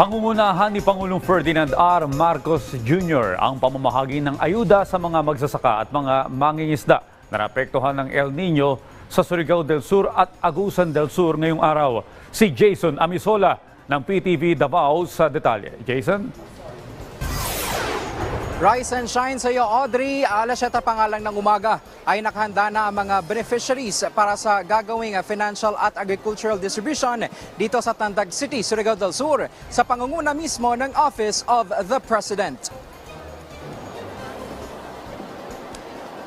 Pangungunahan ni Pangulong Ferdinand R. Marcos Jr. ang pamamahagi ng ayuda sa mga magsasaka at mga mangingisda na naapektuhan ng El Nino sa Surigao del Sur at Agusan del Sur ngayong araw. Si Jason Amisola ng PTV Davao sa detalye. Jason? Rise and shine sa iyo, Audrey. Alas 7 pangalang ng umaga ay nakahanda na ang mga beneficiaries para sa gagawing financial at agricultural distribution dito sa Tandag City, Surigao del Sur sa pangunguna mismo ng Office of the President.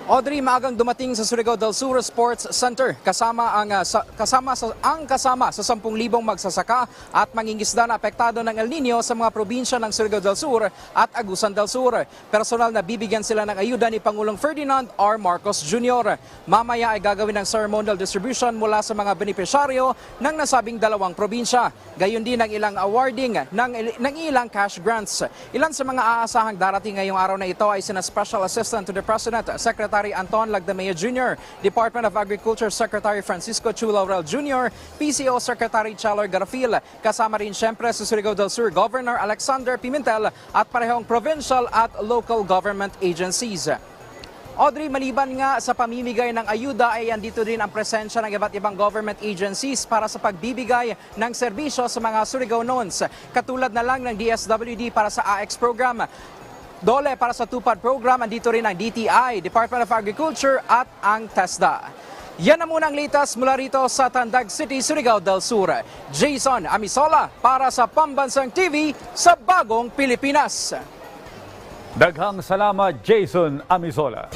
Audrey, maagang dumating sa Surigao del Sur Sports Center kasama ang ah, sa, kasama sa ang kasama sa 10,000 magsasaka at mangingisda na apektado ng El Nino sa mga probinsya ng Surigao del Sur at Agusan del Sur. Personal na bibigyan sila ng ayuda ni Pangulong Ferdinand R. Marcos Jr. Mamaya ay gagawin ng ceremonial distribution mula sa mga benepisyaryo ng nasabing dalawang probinsya. Gayon din ang ilang awarding ng, ng ilang cash grants. Ilan sa mga aasahang darating ngayong araw na ito ay sina Special Assistant to the President, Secretary Anton Lagdamea Jr., Department of Agriculture Secretary Francisco Chu Laurel Jr., PCO Secretary Chalor Garafil, kasama rin siyempre sa Surigao del Sur Governor Alexander Pimentel at parehong provincial at local government agencies. Audrey, maliban nga sa pamimigay ng ayuda ay andito din ang presensya ng iba't ibang government agencies para sa pagbibigay ng serbisyo sa mga Surigaonons. Katulad na lang ng DSWD para sa AX program. Dole para sa Tupad program, andito rin ang DTI, Department of Agriculture at ang TESDA. Yan na muna ang litas mula rito sa Tandag City, Surigao del Sur. Jason Amisola para sa Pambansang TV sa Bagong Pilipinas. Daghang salamat, Jason Amisola.